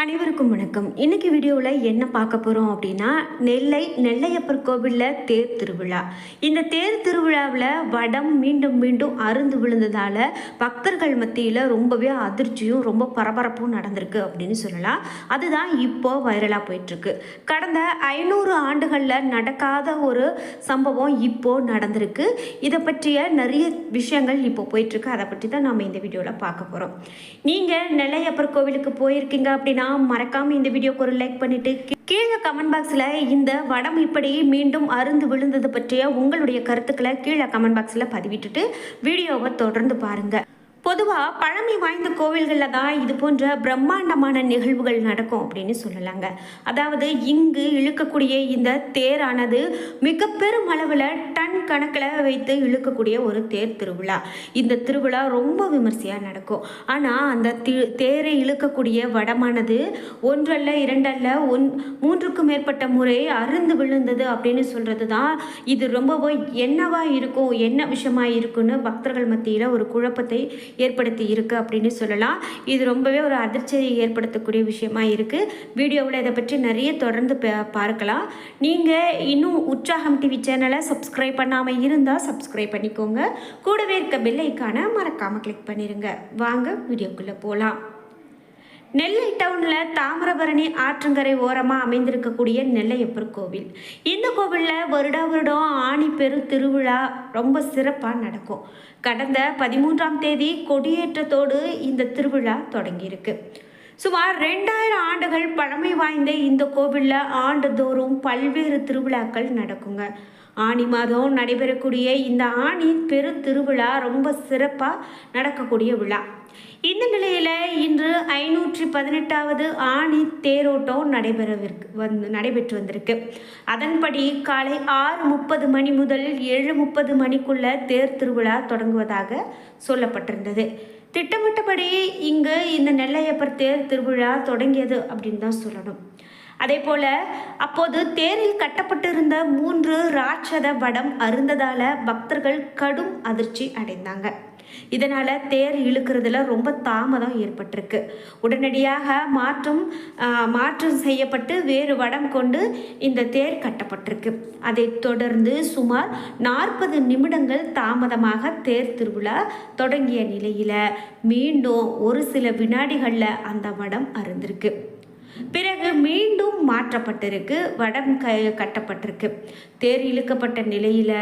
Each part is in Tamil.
அனைவருக்கும் வணக்கம். இன்னைக்கு வீடியோவில் என்ன பார்க்க போகிறோம் அப்படின்னா நெல்லை நெல்லையப்பர் கோவிலில் தேர் திருவிழா. இந்த தேர் திருவிழாவில் வடம் மீண்டும் மீண்டும் அருந்து விழுந்ததால் பக்தர்கள் மத்தியில் ரொம்பவே அதிர்ச்சியும் ரொம்ப பரபரப்பும் நடந்திருக்கு அப்படின்னு சொல்லலாம். அதுதான் இப்போ வைரலாக போயிட்டுருக்கு. கடந்த ஐநூறு ஆண்டுகளில் நடக்காத ஒரு சம்பவம் இப்போ நடந்திருக்கு. இதை பற்றிய நிறைய விஷயங்கள் இப்போ போயிட்டுருக்கு. அதை பற்றி தான் நம்ம இந்த வீடியோவில் பார்க்க போகிறோம் நீங்கள் நெல்லையப்பர் கோவிலுக்கு போயிருக்கீங்க அப்படின்னா மறக்காமல் இந்த வீடியோக்கு ஒரு லைக் பண்ணிவிட்டு கீழே கமெண்ட் பாக்ஸில் இந்த வடம் இப்படி மீண்டும் அருந்து விழுந்தது பற்றிய உங்களுடைய கருத்துக்களை கீழே கமெண்ட் பாக்ஸில் பதிவிட்டுட்டு வீடியோவை தொடர்ந்து பாருங்கள் பொதுவாக பழமை வாய்ந்த கோவில்களில் தான் இது போன்ற பிரம்மாண்டமான நிகழ்வுகள் நடக்கும் அப்படின்னு சொல்லலாங்க. அதாவது இங்கு இழுக்கக்கூடிய இந்த தேரானது மிக பெரும் அளவில் டன் கணக்கில் வைத்து இழுக்கக்கூடிய ஒரு தேர் திருவிழா. இந்த திருவிழா ரொம்ப விமர்சையாக நடக்கும். ஆனால் அந்த தேரை இழுக்கக்கூடிய வடமானது ஒன்றல்ல இரண்டல்ல ஒன் மூன்றுக்கும் மேற்பட்ட முறை அருந்து விழுந்தது அப்படின்னு சொல்கிறது தான் இது ரொம்பவே என்னவா இருக்கும் என்ன விஷயமா இருக்குன்னு பக்தர்கள் மத்தியில் ஒரு குழப்பத்தை ஏற்படுத்தி இருக்கு அப்படின்னு சொல்லலாம். இது ரொம்பவே ஒரு அதிர்ச்சியை ஏற்படுத்தக்கூடிய விஷயமா இருக்குது வீடியோவில் இதை பற்றி நிறைய தொடர்ந்து பா- பார்க்கலாம். நீங்கள் இன்னும் உற்சாகம் டிவி சேனலை சப்ஸ்கிரைப் பண்ணாமல் இருந்தால் சப்ஸ்கிரைப் பண்ணிக்கோங்க. கூடவே இருக்க பில்லைக்கான மறக்காமல் கிளிக் பண்ணிடுங்க வாங்க வீடியோக்குள்ளே போகலாம் நெல்லை டவுனில் தாமிரபரணி ஆற்றங்கரை ஓரமாக அமைந்திருக்கக்கூடிய நெல்லையப்பர் கோவில். இந்த கோவிலில் வருடா வருடம் ஆணி பெரு திருவிழா ரொம்ப சிறப்பாக நடக்கும். கடந்த பதிமூன்றாம் தேதி கொடியேற்றத்தோடு இந்த திருவிழா தொடங்கியிருக்கு. சுமார் ரெண்டாயிரம் ஆண்டுகள் பழமை வாய்ந்த இந்த கோவிலில் ஆண்டுதோறும் பல்வேறு திருவிழாக்கள் நடக்குங்க. ஆனி மாதம் நடைபெறக்கூடிய இந்த ஆணி பெரு திருவிழா ரொம்ப சிறப்பாக நடக்கக்கூடிய விழா. இந்த நிலையில் இன்று ஐநூற்றி பதினெட்டாவது ஆணி தேரோட்டம் நடைபெறவிருக்கு வந்து நடைபெற்று வந்திருக்கு. அதன்படி காலை ஆறு முப்பது மணி முதல் ஏழு முப்பது மணிக்குள்ள தேர் திருவிழா தொடங்குவதாக சொல்லப்பட்டிருந்தது. திட்டமிட்டபடி இங்கு இந்த நெல்லையப்பர் தேர் திருவிழா தொடங்கியது அப்படின்னு தான் சொல்லணும். அதே போல அப்போது தேரில் கட்டப்பட்டிருந்த மூன்று ராட்சத வடம் அருந்ததால பக்தர்கள் கடும் அதிர்ச்சி அடைந்தாங்க. இதனால் தேர் இழுக்கிறதுல ரொம்ப தாமதம் ஏற்பட்டிருக்கு. உடனடியாக மாற்றம் மாற்றம் செய்யப்பட்டு வேறு வடம் கொண்டு இந்த தேர் கட்டப்பட்டிருக்கு. அதைத் தொடர்ந்து சுமார் நாற்பது நிமிடங்கள் தாமதமாக தேர் திருவிழா தொடங்கிய நிலையில் மீண்டும் ஒரு சில வினாடிகளில் அந்த வடம் அருந்திருக்கு. பிறகு மீண்டும் மாற்றப்பட்டிருக்கு வடம் க கட்டப்பட்டிருக்கு. தேர் இழுக்கப்பட்ட நிலையில்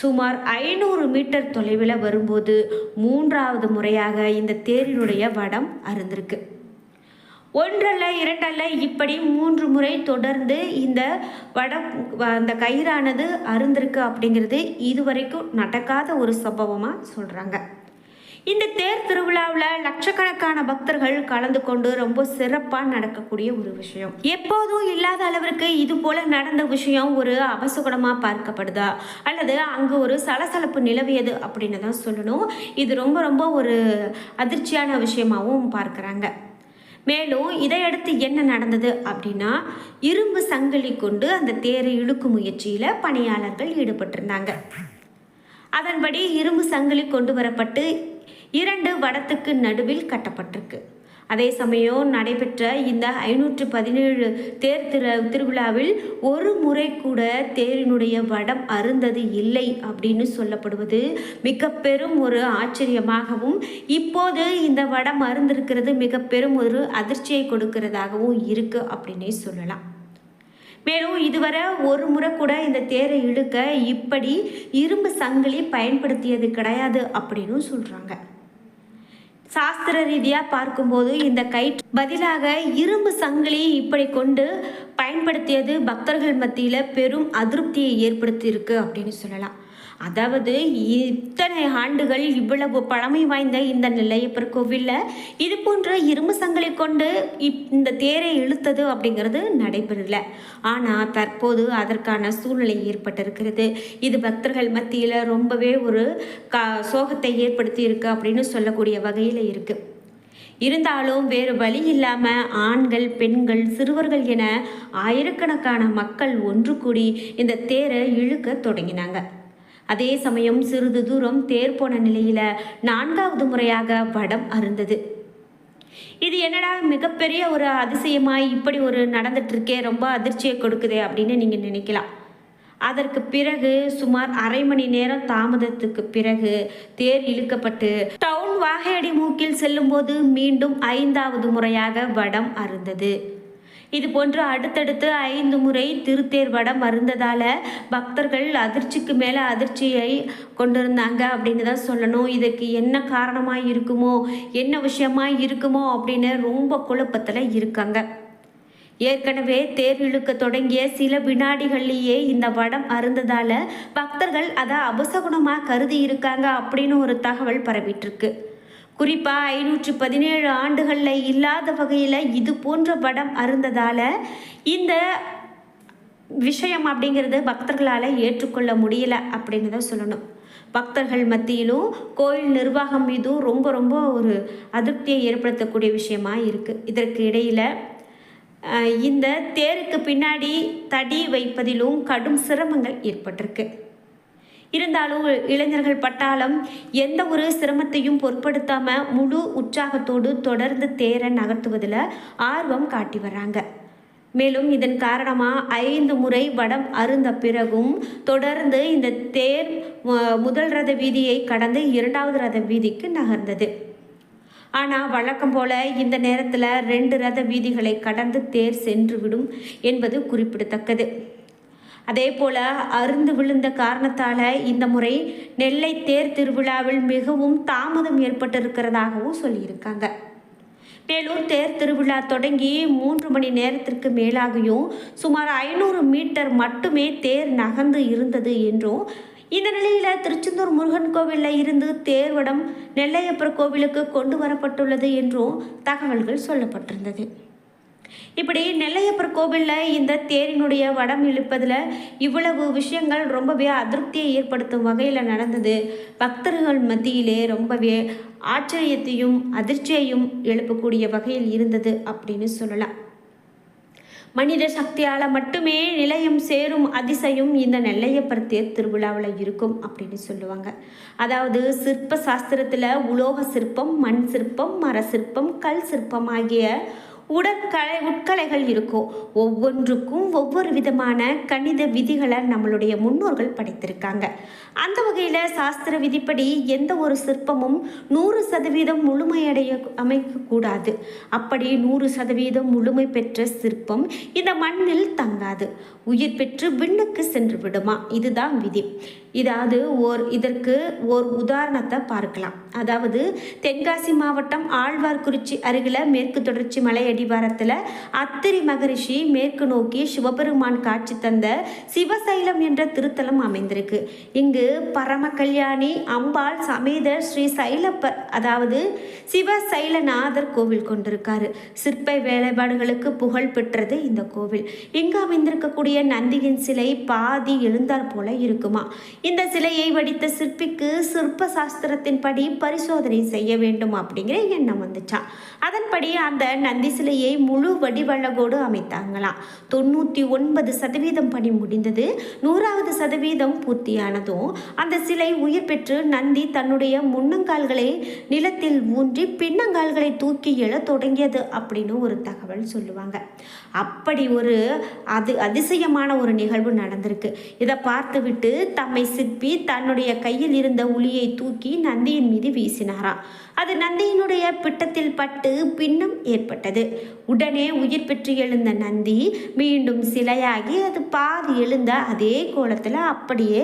சுமார் ஐநூறு மீட்டர் தொலைவில் வரும்போது மூன்றாவது முறையாக இந்த தேரினுடைய வடம் அருந்திருக்கு. ஒன்றல்ல இரண்டல்ல இப்படி மூன்று முறை தொடர்ந்து இந்த வடம் அந்த கயிறானது அருந்திருக்கு அப்படிங்கிறது இதுவரைக்கும் நடக்காத ஒரு சம்பவமாக சொல்கிறாங்க இந்த தேர் திருவிழாவில் லட்சக்கணக்கான பக்தர்கள் கலந்து கொண்டு ரொம்ப சிறப்பாக நடக்கக்கூடிய ஒரு விஷயம். எப்போதும் இல்லாத அளவிற்கு இது போல நடந்த விஷயம் ஒரு அபசகுணமாக பார்க்கப்படுதா? அல்லது அங்கு ஒரு சலசலப்பு நிலவியது அப்படின்னு தான் சொல்லணும். இது ரொம்ப ரொம்ப ஒரு அதிர்ச்சியான விஷயமாகவும் பார்க்குறாங்க. மேலும் இதையடுத்து என்ன நடந்தது அப்படின்னா இரும்பு சங்கிலி கொண்டு அந்த தேரை இழுக்கும் முயற்சியில் பணியாளர்கள் ஈடுபட்டிருந்தாங்க. அதன்படி இரும்பு சங்கிலி கொண்டு வரப்பட்டு இரண்டு வடத்துக்கு நடுவில் கட்டப்பட்டிருக்கு. அதே சமயம் நடைபெற்ற இந்த ஐநூற்று பதினேழு தேர் திரு திருவிழாவில் ஒரு முறை கூட தேரினுடைய வடம் அருந்தது இல்லை அப்படின்னு சொல்லப்படுவது மிக பெரும் ஒரு ஆச்சரியமாகவும் இப்போது இந்த வடம் அருந்திருக்கிறது மிக பெரும் ஒரு அதிர்ச்சியை கொடுக்கிறதாகவும் இருக்குது அப்படின்னே சொல்லலாம். மேலும் இதுவரை ஒரு முறை கூட இந்த தேரை இழுக்க இப்படி இரும்பு சங்கிலி பயன்படுத்தியது கிடையாது அப்படின்னு சொல்கிறாங்க சாஸ்திர ரீதியாக பார்க்கும்போது இந்த கயிற்று பதிலாக இரும்பு சங்கிலி இப்படி கொண்டு பயன்படுத்தியது பக்தர்கள் மத்தியில் பெரும் அதிருப்தியை ஏற்படுத்தியிருக்கு அப்படின்னு சொல்லலாம். அதாவது இத்தனை ஆண்டுகள் இவ்வளவு பழமை வாய்ந்த இந்த நிலையப்பர் கோவிலில் இது போன்ற இரும்பு சங்கலை கொண்டு இப் இந்த தேரை இழுத்தது அப்படிங்கிறது நடைபெறல. ஆனால் தற்போது அதற்கான சூழ்நிலை ஏற்பட்டிருக்கிறது. இது பக்தர்கள் மத்தியில் ரொம்பவே ஒரு கா சோகத்தை ஏற்படுத்தி இருக்கு அப்படின்னு சொல்லக்கூடிய வகையில் இருக்குது இருந்தாலும் வேறு வழி இல்லாமல் ஆண்கள் பெண்கள் சிறுவர்கள் என ஆயிரக்கணக்கான மக்கள் ஒன்று கூடி இந்த தேரை இழுக்க தொடங்கினாங்க. அதே சமயம் சிறிது தூரம் தேர் போன நிலையில் நான்காவது முறையாக வடம் அருந்தது. இது என்னடா மிகப்பெரிய ஒரு அதிசயமாக இப்படி ஒரு நடந்துட்டு இருக்கே ரொம்ப அதிர்ச்சியை கொடுக்குதே அப்படின்னு நீங்கள் நினைக்கலாம். அதற்கு பிறகு சுமார் அரை மணி நேரம் தாமதத்துக்கு பிறகு தேர் இழுக்கப்பட்டு டவுன் வாகையடி மூக்கில் செல்லும்போது மீண்டும் ஐந்தாவது முறையாக வடம் அருந்தது. இது போன்று அடுத்தடுத்து ஐந்து முறை திருத்தேர் வடம் அருந்ததால் பக்தர்கள் அதிர்ச்சிக்கு மேலே அதிர்ச்சியை கொண்டிருந்தாங்க அப்படின்னு தான் சொல்லணும். இதுக்கு என்ன காரணமாக இருக்குமோ என்ன விஷயமா இருக்குமோ அப்படின்னு ரொம்ப குழப்பத்தில் இருக்காங்க. ஏற்கனவே தேர் இழுக்க தொடங்கிய சில வினாடிகள்லேயே இந்த வடம் அருந்ததால் பக்தர்கள் அதை அபசகுணமாக கருதி இருக்காங்க அப்படின்னு ஒரு தகவல் பரவிட்டுருக்கு குறிப்பாக ஐநூற்று பதினேழு ஆண்டுகளில் இல்லாத வகையில் இது போன்ற படம் அருந்ததால் இந்த விஷயம் அப்படிங்கிறது பக்தர்களால் ஏற்றுக்கொள்ள முடியல அப்படின்னு தான் சொல்லணும். பக்தர்கள் மத்தியிலும் கோயில் நிர்வாகம் மீதும் ரொம்ப ரொம்ப ஒரு அதிருப்தியை ஏற்படுத்தக்கூடிய விஷயமா இருக்குது இதற்கு இடையில் இந்த தேருக்கு பின்னாடி தடி வைப்பதிலும் கடும் சிரமங்கள் ஏற்பட்டிருக்கு. இருந்தாலும் இளைஞர்கள் பட்டாளம் எந்த ஒரு சிரமத்தையும் பொருட்படுத்தாமல் முழு உற்சாகத்தோடு தொடர்ந்து தேரை நகர்த்துவதில் ஆர்வம் காட்டி வர்றாங்க. மேலும் இதன் காரணமாக ஐந்து முறை வடம் அருந்த பிறகும் தொடர்ந்து இந்த தேர் முதல் ரத வீதியை கடந்து இரண்டாவது ரத வீதிக்கு நகர்ந்தது. ஆனால் வழக்கம் போல இந்த நேரத்தில் ரெண்டு ரத வீதிகளை கடந்து தேர் சென்றுவிடும் என்பது குறிப்பிடத்தக்கது. அதே போல அருந்து விழுந்த காரணத்தால் இந்த முறை நெல்லை தேர் திருவிழாவில் மிகவும் தாமதம் ஏற்பட்டிருக்கிறதாகவும் சொல்லியிருக்காங்க. மேலும் தேர் திருவிழா தொடங்கி மூன்று மணி நேரத்திற்கு மேலாகியும் சுமார் ஐநூறு மீட்டர் மட்டுமே தேர் நகர்ந்து இருந்தது என்றும் இந்த நிலையில் திருச்செந்தூர் முருகன் கோவிலில் இருந்து தேர்வடம் நெல்லையப்பர் கோவிலுக்கு கொண்டு வரப்பட்டுள்ளது என்றும் தகவல்கள் சொல்லப்பட்டிருந்தது. இப்படி நெல்லையப்பர் கோவிலில் இந்த தேரினுடைய வடம் இழுப்பதில் இவ்வளவு விஷயங்கள் ரொம்பவே அதிருப்தியை ஏற்படுத்தும் வகையில் நடந்தது. பக்தர்கள் மத்தியிலே ரொம்பவே ஆச்சரியத்தையும் அதிர்ச்சியையும் எழுப்பக்கூடிய வகையில் இருந்தது அப்படின்னு சொல்லலாம். மனித சக்தியால் மட்டுமே நிலையம் சேரும் அதிசயம் இந்த நெல்லையப்பர் தேர் திருவிழாவில் இருக்கும் அப்படின்னு சொல்லுவாங்க. அதாவது சிற்ப சாஸ்திரத்தில் உலோக சிற்பம் மண் சிற்பம் மர சிற்பம் கல் சிற்பம் ஆகிய உடற்கலை உட்கலைகள் இருக்கும் ஒவ்வொன்றுக்கும் ஒவ்வொரு விதமான கணித விதிகளை நம்மளுடைய முன்னோர்கள் படைத்திருக்காங்க. அந்த வகையில் சாஸ்திர விதிப்படி எந்த ஒரு சிற்பமும் நூறு சதவீதம் முழுமையடைய அமைக்கக்கூடாது. அப்படி நூறு சதவீதம் முழுமை பெற்ற சிற்பம் இந்த மண்ணில் தங்காது. உயிர் பெற்று விண்ணுக்கு சென்று விடுமா? இதுதான் விதி. இதாவது ஓர் இதற்கு ஓர் உதாரணத்தை பார்க்கலாம். அதாவது தென்காசி மாவட்டம் ஆழ்வார்குறிச்சி அருகில் மேற்கு தொடர்ச்சி மலை அடிவாரத்தில் அத்திரி மகரிஷி மேற்கு நோக்கி சிவபெருமான் காட்சி தந்த சிவசைலம் என்ற திருத்தலம் அமைந்திருக்கு. இங்கு பரம கல்யாணி அம்பாள் சமேத ஸ்ரீ சைலப்பர் அதாவது சிவசைலநாதர் கோவில் கொண்டிருக்காரு. சிற்ப வேலைப்பாடுகளுக்கு புகழ் பெற்றது இந்த கோவில். இங்கு அமைந்திருக்கக்கூடிய நந்தியின் சிலை பாதி எழுந்தாற் போல இருக்குமா? இந்த சிலையை வடித்த சிற்பிக்கு சிற்ப சாஸ்திரத்தின்படி பரிசோதனை செய்ய வேண்டும் அப்படிங்கிற எண்ணம் வந்துச்சான் அதன்படி அந்த நந்தி சிலையை முழு வடிவழகோடு அமைத்தாங்களாம். தொண்ணூற்றி ஒன்பது சதவீதம் பணி முடிந்தது. நூறாவது சதவீதம் பூர்த்தியானதும் அந்த சிலை உயிர் பெற்று நந்தி தன்னுடைய முன்னங்கால்களை நிலத்தில் ஊன்றி பின்னங்கால்களை தூக்கி எழ தொடங்கியது அப்படின்னு ஒரு தகவல் சொல்லுவாங்க. அப்படி ஒரு அது அதிசயமான ஒரு நிகழ்வு நடந்திருக்கு. இதை பார்த்துவிட்டு தம்மை சிற்பி தன்னுடைய கையில் இருந்த உளியை தூக்கி நந்தியின் மீது வீசினாராம். அது நந்தியினுடைய பிட்டத்தில் பட்டு பின்னம் ஏற்பட்டது. உடனே உயிர் பெற்று எழுந்த நந்தி மீண்டும் சிலையாகி அது பாதி எழுந்த அதே கோலத்தில் அப்படியே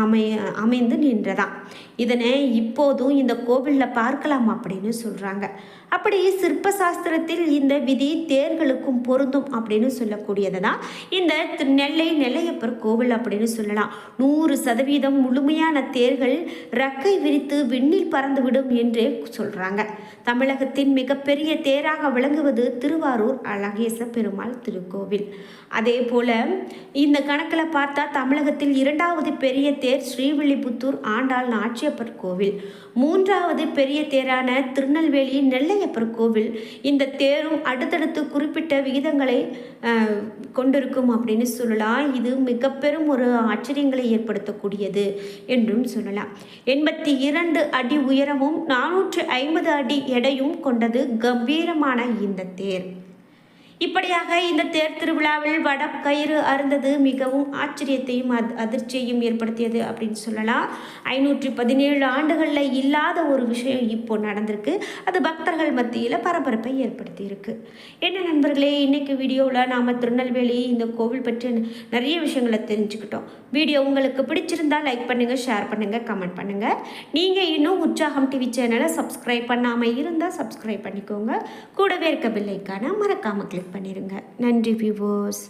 அமை அமைந்து நின்றதாம். இதனை இப்போதும் இந்த கோவிலில் பார்க்கலாம் அப்படின்னு சொல்கிறாங்க அப்படி சிற்ப சாஸ்திரத்தில் இந்த விதி தேர்களுக்கும் பொருந்தும் அப்படின்னு சொல்லக்கூடியது தான் இந்த நெல்லை நெல்லையப்பர் கோவில் அப்படின்னு சொல்லலாம். நூறு சதவீதம் முழுமையான தேர்கள் ரக்கை விரித்து விண்ணில் பறந்துவிடும் என்றே சொல்கிறாங்க தமிழகத்தின் மிகப்பெரிய தேராக விளங்குவது திருவாரூர் அழகேச பெருமாள் திருக்கோவில். அதே போல் இந்த கணக்கில் பார்த்தா தமிழகத்தில் இரண்டாவது பெரிய தேர் ஸ்ரீவில்லிபுத்தூர் ஆண்டாள் நாச்சியப்பர் கோவில். மூன்றாவது பெரிய தேரான திருநெல்வேலி நெல்லையப்பர் கோவில். இந்த தேரும் அடுத்தடுத்து குறிப்பிட்ட விகிதங்களை கொண்டிருக்கும் அப்படின்னு சொல்லலாம். இது மிக பெரும் ஒரு ஆச்சரியங்களை ஏற்படுத்தக்கூடியது என்றும் சொல்லலாம். எண்பத்தி இரண்டு அடி உயரமும் நானூற்று ஐம்பது அடி எடையும் கொண்டது கம்பீரமான இந்த தேர். இப்படியாக இந்த தேர் திருவிழாவில் வடம் கயிறு அருந்தது மிகவும் ஆச்சரியத்தையும் அத் அதிர்ச்சியையும் ஏற்படுத்தியது அப்படின்னு சொல்லலாம். ஐநூற்றி பதினேழு ஆண்டுகளில் இல்லாத ஒரு விஷயம் இப்போ நடந்திருக்கு. அது பக்தர்கள் மத்தியில் பரபரப்பை ஏற்படுத்தியிருக்கு. என்ன நண்பர்களே இன்றைக்கு வீடியோவில் நாம் திருநெல்வேலி இந்த கோவில் பற்றி நிறைய விஷயங்களை தெரிஞ்சுக்கிட்டோம். வீடியோ உங்களுக்கு பிடிச்சிருந்தா லைக் பண்ணுங்கள் ஷேர் பண்ணுங்கள் கமெண்ட் பண்ணுங்கள் நீங்கள் இன்னும் உற்சாகம் டிவி சேனலை சப்ஸ்கிரைப் பண்ணாமல் இருந்தால் சப்ஸ்கிரைப் பண்ணிக்கோங்க. கூடவே இருக்க பில்லைக்கான மறக்காமல் கிளிக் பண்ணிடுங்க நன்றி வியூவர்ஸ்